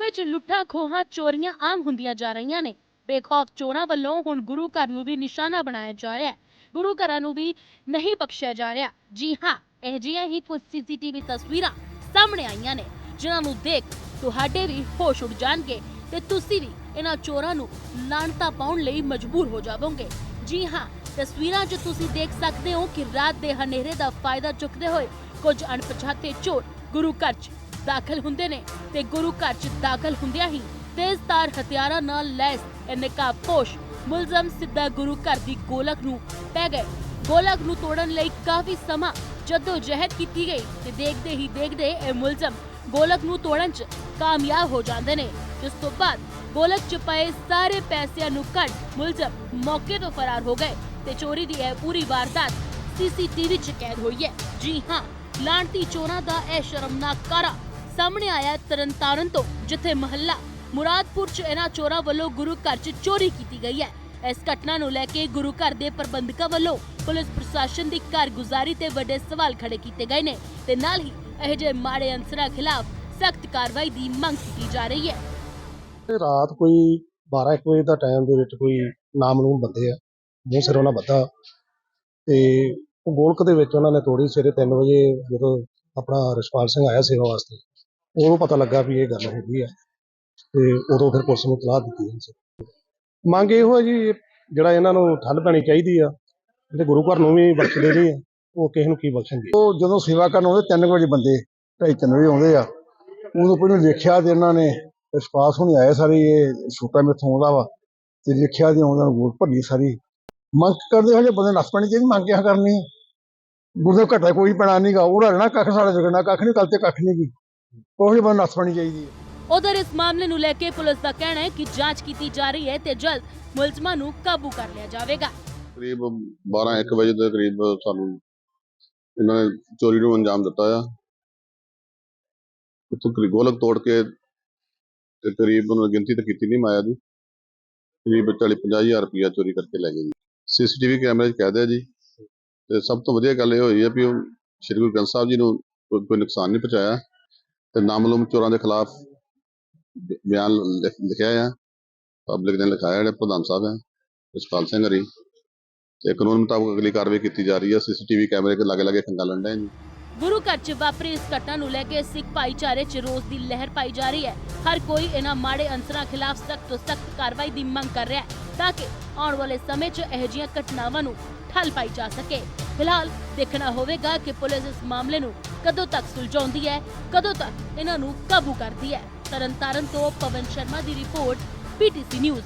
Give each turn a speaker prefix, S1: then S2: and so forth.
S1: ਸੂਬੇ 'ਚ ਲੁੱਟਾਂ ਖੋਹਾਂ ਚੋਰੀਆਂ ਆਮ ਹੁੰਦੀਆਂ ਜਾ ਰਹੀਆਂ ਨੇ। ਬੇਖੌਫ ਚੋਰਾਂ ਵੱਲੋਂ ਹੁਣ ਗੁਰੂ ਘਰ ਨੂੰ ਵੀ ਨਿਸ਼ਾਨਾ ਬਣਾਇਆ ਜਾ ਰਿਹਾ ਹੈ। ਗੁਰੂ ਘਰਾਂ ਨੂੰ ਵੀ ਨਹੀਂ ਬਖਸ਼ਿਆ ਜਾ ਰਿਹਾ। ਜੀ ਹਾਂ, ਇਹ ਜਿਹੀਆਂ ਹੀ ਕੁਝ ਸੀਸੀਟੀਵੀ ਤਸਵੀਰਾਂ ਸਾਹਮਣੇ ਆਈਆਂ ਨੇ, ਜਿਨ੍ਹਾਂ ਨੂੰ ਦੇਖ ਤੁਹਾਡੇ ਵੀ ਹੋਸ਼ ਉੱਡ ਜਾਣਗੇ ਤੇ ਤੁਸੀਂ ਵੀ ਇਹਨਾਂ ਚੋਰਾਂ ਨੂੰ ਲਾਣਤਾ ਪਾਉਣ ਲਈ ਮਜਬੂਰ ਹੋ ਜਾਵੋਗੇ। ਜੀ ਹਾਂ, ਤਸਵੀਰਾਂ 'ਚ ਤੁਸੀਂ ਦੇਖ ਸਕਦੇ ਹੋ ਕਿ ਰਾਤ ਦੇ ਹਨੇਰੇ ਦਾ ਫਾਇਦਾ ਚੁੱਕਦੇ ਹੋਏ ਕੁਝ ਅਣਪਛਾਤੇ ਚੋਰ ਗੁਰੂ ਘਰ 'ਚ ਦਾਖਲ ਹੁੰਦੇ ਨੇ ਤੇ ਗੁਰੂ ਘਰ 'ਚ ਦਾਖਲ ਹੁੰਦਿਆਂ ਹੀ ਤੇਜ਼ਧਾਰ ਹਥਿਆਰਾਂ ਨਾਲ ਲੈਸ ਇਹ ਨਕਾਬਪੋਸ਼ ਮੁਲਜ਼ਮ ਸਿੱਧਾ ਗੁਰੂ ਘਰ ਦੀ ਗੋਲਕ ਨੂੰ ਪੈ ਗਏ। ਗੋਲਕ ਨੂੰ ਤੋੜਨ ਲਈ ਕਾਫੀ ਸਮਾਂ ਜਦੋਂ ਕੀਤੀ ਗਈ ਤੇ ਦੇਖਦੇ ਹੀ ਦੇਖਦੇ ਇਹ ਮੁਲਜ਼ਮ ਗੋਲਕ ਨੂੰ ਤੋੜਨ 'ਚ ਕਾਮਯਾਬ ਹੋ ਜਾਂਦੇ ਨੇ। ਜਿਸ ਤੋਂ ਬਾਅਦ ਗੋਲਕ 'ਚ ਪਏ ਸਾਰੇ ਪੈਸਿਆਂ ਨੂੰ ਕੱਢ ਮੁਲਜ਼ਮ ਮੌਕੇ ਤੋਂ ਫਰਾਰ ਹੋ ਗਏ ਤੇ ਚੋਰੀ ਦੀ ਇਹ ਪੂਰੀ ਵਾਰਦਾਤ ਸੀਸੀਟੀਵੀ 'ਚ ਕੈਦ ਹੋਈ ਹੈ। ਜੀ ਹਾਂ ਲਾਂਟੀ ਚੋਰਾਂ ਦਾ ਇਹ ਸ਼ਰਮਨਾਕ ਕਾਰਾ ਸਾਹਮਣੇ ਆਇਆ ਤਰਨਤਾਰਨ ਤੋਂ, ਜਿੱਥੇ ਮਹੱਲਾ ਮੁਰਾਦਪੁਰ 'ਚ ਇਹਨਾਂ ਚੋਰਾਂ ਵੱਲੋਂ ਗੁਰੂ ਘਰ 'ਚ ਚੋਰੀ ਕੀਤੀ ਗਈ ਹੈ। ਇਸ ਘਟਨਾ ਨੂੰ ਲੈ ਕੇ ਗੁਰੂ ਘਰ ਦੇ ਪ੍ਰਬੰਧਕਾਂ ਵੱਲੋਂ ਪੁਲਿਸ ਪ੍ਰਸ਼ਾਸਨ ਦੀ ਕਾਰਗੁਜ਼ਾਰੀ ਤੇ ਵੱਡੇ ਸਵਾਲ ਖੜੇ ਕੀਤੇ ਗਏ ਨੇ ਤੇ ਨਾਲ ਹੀ ਇਹ ਜਿਹੇ ਮਾੜੇ ਅੰਸਰਾਂ ਖਿਲਾਫ ਸਖਤ ਕਾਰਵਾਈ ਦੀ ਮੰਗ ਕੀਤੀ ਜਾ ਰਹੀ ਹੈ।
S2: ਤੇ ਰਾਤ ਕੋਈ 12 ਇੱਕ ਵਜੇ ਦਾ ਟਾਈਮ ਦੇ ਵਿੱਚ ਕੋਈ ਨਾਮਨੂਮ ਬੰਦੇ ਆ, ਮੂੰਹ ਸਿਰ ਉਹਨਾਂ ਬੱਧਾ ਤੇ ਗੋਲਕ ਦੇ ਵਿੱਚ ਉਹਨਾਂ ਨੇ ਤੋੜੀ ਸਵੇਰੇ 3 ਵਜੇ ਜਦੋਂ ਆਪਣਾ ਰਿਸ਼ਪਾਲ ਸਿੰਘ ਆਇਆ ਸੇਵਾ ਵਾਸਤੇ। ਉਦੋਂ ਪਤਾ ਲੱਗਾ ਵੀ ਇਹ ਗੱਲ ਹੈਗੀ ਆ ਤੇ ਉਦੋਂ ਫਿਰ ਪੁਲਿਸ ਨੂੰ ਤਲਾਹ ਦਿੱਤੀ ਗਈ ਸੀ। ਮੰਗ ਇਹੋ ਹੈ ਜੀ, ਜਿਹੜਾ ਇਹਨਾਂ ਨੂੰ ਠੱਲ ਪੈਣੀ ਚਾਹੀਦੀ ਆ, ਜਿਹੜੇ ਗੁਰੂ ਘਰ ਨੂੰ ਵੀ ਬਖਸ਼ਦੇ ਨਹੀਂ ਆ, ਉਹ ਕਿਸੇ ਨੂੰ ਕੀ ਬਖਸ਼ਣਗੇ?
S3: ਉਹ ਜਦੋਂ ਸੇਵਾ ਕਰਨ ਆਉਂਦੇ, ਤਿੰਨ ਵਜੇ ਬੰਦੇ, ਢਾਈ ਤਿੰਨ ਵਜੇ ਆਉਂਦੇ ਆ। ਉਦੋਂ ਪਹਿਲਾਂ ਵੇਖਿਆ ਤੇ ਇਹਨਾਂ ਨੇ, ਵਿਸ਼ਵਾਸ ਹੋਣੀ ਆਇਆ ਸਾਰੇ, ਇਹ ਛੋਟਾ ਮੇਥੋਂ ਆਉਂਦਾ ਵਾ, ਤੇ ਵੇਖਿਆ ਤੇ ਉਹਨਾਂ ਨੂੰ ਗੋਲ ਭੱਜੀ ਸਾਰੀ। ਮੰਗ ਕਰਦੇ ਹਜੇ ਜੇ ਬੰਦੇ ਨੱਸ ਪੈਣੀ ਚਾਹੀਦੀ, ਮੰਗ ਕਿਆ ਕਰਨੀ? ਗੁਰਦੇ ਘਟਾ ਕੋਈ ਪੈਣਾ ਨਹੀਂਗਾ ਉਹ ਰਹਿਣਾ ਕੱਖ ਸਾਡਾ ਜਗਣਾ ਕੱਖ ਨਹੀਂ ਕੱਲ ਤੇ ਕੱਖ ਨਹੀਂ ਗੀ। ਉਹ ਬੰਦੇ ਨੱਸ ਪੈਣੀ ਚਾਹੀਦੀ ਹੈ।
S1: ਉਧਰ ਇਸ ਮਾਮਲੇ ਨੂੰ ਲੈ ਕੇ ਪੁਲਿਸ ਦਾ ਕਹਿਣਾ ਹੈ ਕਿ ਜਾਂਚ ਕੀਤੀ ਜਾ ਰਹੀ ਹੈ ਤੇ ਜਲਦ ਮੁਲਜ਼ਮਾਂ ਨੂੰ ਕਾਬੂ ਕਰ ਲਿਆ ਜਾਵੇਗਾ।
S4: ਕਰੀਬ 12 1 ਵਜੇ ਦੇ ਕਰੀਬ ਸਾਨੂੰ ਇਹਨਾਂ ਨੇ ਚੋਰੀ ਨੂੰ ਅੰਜਾਮ ਦਿੱਤਾ ਆ। ਉੱਥੋਂ ਕਰੀਬ ਗੋਲਕ ਤੋੜ ਕੇ ਤੇ ਕਰੀਬ ਉਹਨਾਂ ਨੇ ਗਿਣਤੀ ਤਾਂ ਕੀਤੀ ਨਹੀਂ ਮਾਇਆ ਦੀ। ਕਰੀਬ 40 50 ਹਜ਼ਾਰ ਰੁਪਇਆ ਚੋਰੀ ਕਰਕੇ ਲੈ ਗਏ ਜੀ। ਸੀਸੀਟੀਵੀ ਕੈਮਰੇ 'ਚ ਕੈਦ ਹੈ ਜੀ। ਤੇ ਸਭ ਤੋਂ ਵਧੀਆ ਗੱਲ ਇਹ ਹੋਈ ਹੈ ਵੀ ਉਹ ਸ਼੍ਰੀ ਗੁਰੂ ਗ੍ਰੰਥ ਸਾਹਿਬ ਜੀ ਨੂੰ ਕੋਈ ਨੁਕਸਾਨ ਨਹੀਂ ਪਹੁੰਚਾਇਆ। ਤੇ ਨਾਮਲੂਮ ਚੋਰਾਂ ਦੇ ਖਿਲਾਫ ਬਿਆਨ ਲਿਖ- ਲਿਖਿਆ ਆ। ਪਬਲਿਕ ਨੇ ਲਿਖਾਇਆ ਜਿਹੜੇ ਪ੍ਰਧਾਨ ਸਾਹਿਬ ਹੈ ਜਸਪਾਲ ਸਿੰਘ ਹਰੀ। ਤੇ ਕਾਨੂੰਨ ਮੁਤਾਬਕ ਅਗਲੀ ਕਾਰਵਾਈ ਕੀਤੀ ਜਾ ਰਹੀ ਹੈ ਸੀਸੀਟੀਵੀ ਕੈਮਰੇ ਦੇ ਲਾਗੇ ਲਾਗੇ ਖੰਗਾਲਣ ਡਏ ਜੀ।
S1: ਗੁਰੂ ਘਰ 'ਚ ਵਾਪਰੀ ਇਸ ਘਟਨਾ ਨੂੰ ਲੈ ਕੇ ਸਿੱਖ ਭਾਈਚਾਰੇ 'ਚ ਰੋਸ ਦੀ ਲਹਿਰ ਪਾਈ ਜਾ ਰਹੀ ਹੈ। ਹਰ ਕੋਈ ਇਹਨਾਂ ਮਾੜੇ ਅੰਸਰਾਂ ਖਿਲਾਫ ਸਖਤ ਤੋਂ ਸਖਤ ਕਾਰਵਾਈ ਦੀ ਮੰਗ ਕਰ ਰਿਹਾ ਹੈ ਤਾਂ ਕਿ ਆਉਣ ਵਾਲੇ ਸਮੇਂ 'ਚ ਇਹੋ ਜਿਹੀਆਂ ਘਟਨਾਵਾਂ ਨੂੰ ਠੱਲ ਪਾਈ ਜਾ ਸਕੇ। ਫਿਲਹਾਲ ਦੇਖਣਾ ਹੋਵੇਗਾ ਕਿ ਪੁਲਿਸ ਇਸ ਮਾਮਲੇ ਨੂੰ ਕਦੋਂ ਤੱਕ ਸੁਲਝਾਉਂਦੀ ਹੈ, ਕਦੋਂ ਤੱਕ ਇਹਨਾਂ ਨੂੰ ਕਾਬੂ ਕਰਦੀ ਹੈ? ਤਰਨਤਾਰਨ ਤੋਂ ਪਵਨ ਸ਼ਰਮਾ ਦੀ ਰਿਪੋਰਟ ਪੀਟੀਸੀ ਨਿਊਜ਼।